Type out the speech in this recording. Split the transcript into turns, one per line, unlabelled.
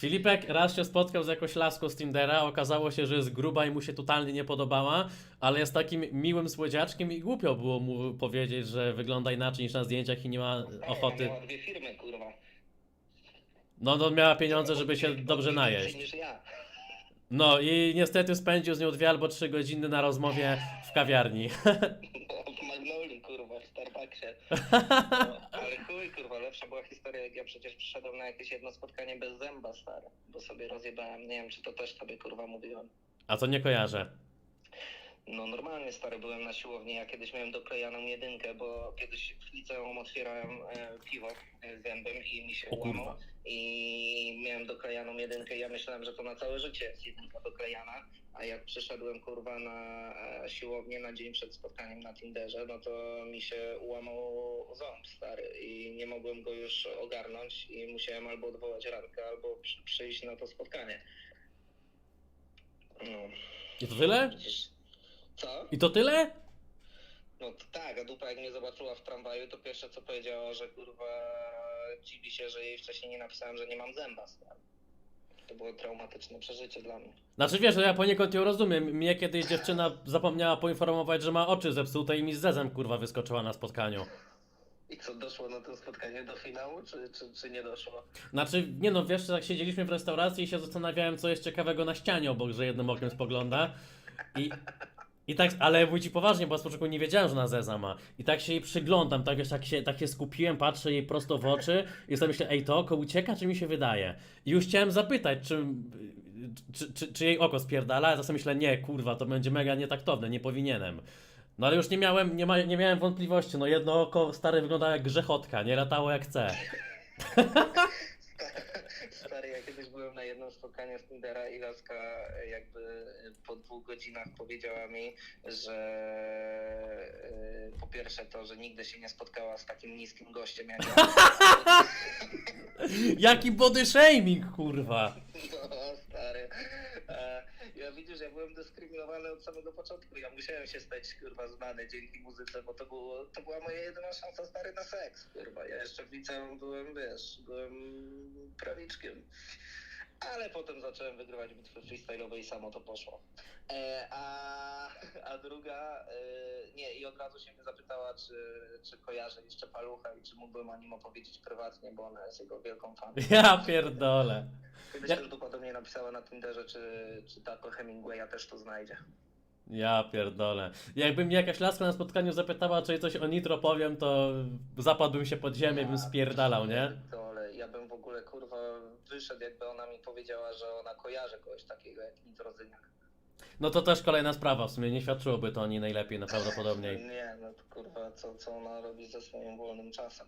Filipek raz się spotkał z jakąś laską z Tindera, okazało się, że jest gruba i mu się totalnie nie podobała, ale jest takim miłym słodziaczkiem i głupio było mu powiedzieć, że wygląda inaczej niż na zdjęciach i nie ma ochoty.
Miała dwie firmy, kurwa.
No, no miała pieniądze, żeby się dobrze najeść.
niż ja.
No i niestety spędził z nią dwie albo trzy godziny na rozmowie w kawiarni.
W Starbucksie. No, ale chuj, kurwa, lepsza była historia, jak ja przecież przyszedłem na jakieś jedno spotkanie bez zęba, stary. Bo sobie rozjebałem, nie wiem, czy to też tobie, kurwa, mówiłem.
A to nie kojarzę.
No normalnie stary byłem na siłowni, ja kiedyś miałem doklejaną jedynkę, bo kiedyś w liceum otwierałem e, piwo e, zębem i mi się
O kurwa.
ułamał i miałem doklejaną jedynkę ja myślałem, że to na całe życie jest jedynka doklejana, a jak przyszedłem kurwa na e, siłownię na dzień przed spotkaniem na Tinderze, no to mi się ułamał ząb stary i nie mogłem go już ogarnąć i musiałem albo odwołać randkę, albo przy, przyjść na to spotkanie. No,
I to tyle?
widzisz. Co?
I to tyle?
No to tak, a dupa jak mnie zobaczyła w tramwaju, to pierwsze co powiedziała, że kurwa dziwi się, że jej wcześniej nie napisałem, że nie mam zęba. stary. To było traumatyczne przeżycie dla mnie.
Znaczy wiesz, no ja poniekąd ją rozumiem. Mnie kiedyś dziewczyna zapomniała poinformować, że ma oczy zepsute i mi z zezem kurwa wyskoczyła na spotkaniu.
I co, doszło na tym spotkaniu do finału, czy, czy, czy nie doszło?
Znaczy, nie no, wiesz, tak siedzieliśmy w restauracji i się zastanawiałem, co jest ciekawego na ścianie obok, że jednym okiem spogląda. I, i tak, ale mówię ci poważnie, bo z początku nie wiedziałem, że na Zeza ma. I tak się jej przyglądam, tak, wiesz, tak, się, tak się skupiłem, patrzę jej prosto w oczy i sobie myślę, ej, to oko ucieka, czy mi się wydaje? I już chciałem zapytać, czy, czy, czy, czy jej oko spierdala, a czasem myślę, nie, kurwa, to będzie mega nietaktowne, nie powinienem. No ale już nie miałem, nie, ma, nie miałem wątpliwości, no jedno oko stare wygląda jak grzechotka, nie latało jak chce.
Stary, ja kiedyś byłem na jednym spotkaniu z Tindera i laska e, jakby e, po dwóch godzinach powiedziała mi, że e, po pierwsze to, że nigdy się nie spotkała z takim niskim gościem jak ja.
Jaki body shaming, kurwa.
No, stary. Ja widzisz, ja byłem dyskryminowany od samego początku. Ja musiałem się stać, kurwa, znany dzięki muzyce, bo to, było, to była moja jedyna szansa, stary, na seks, kurwa. Ja jeszcze w liceum byłem, wiesz, byłem prawiczkiem. Ale potem zacząłem wygrywać bitwy freestyle'owe i samo to poszło. E, a, a druga, e, nie, i od razu się mnie zapytała, czy, czy kojarzę jeszcze Palucha i czy mógłbym o nim opowiedzieć prywatnie, bo ona jest jego wielką fanką.
Ja pierdolę.
Kiedyś
Ja-
też dupa do mnie napisała na Tinderze, czy, czy tato Hemingwaya też to znajdzie.
Ja pierdolę. Jakby mnie jakaś laska na spotkaniu zapytała, czy coś o nitro powiem, to zapadłbym się pod ziemię, bym spierdalał, nie?
To, ja bym w ogóle, kurwa, wyszedł, jakby ona mi powiedziała, że ona kojarzy kogoś takiego jak Nitrozyniak.
No to też kolejna sprawa, w sumie nie świadczyłoby to niej najlepiej, najprawdopodobniej.
Nie, no to kurwa, co, co ona robi ze swoim wolnym czasem.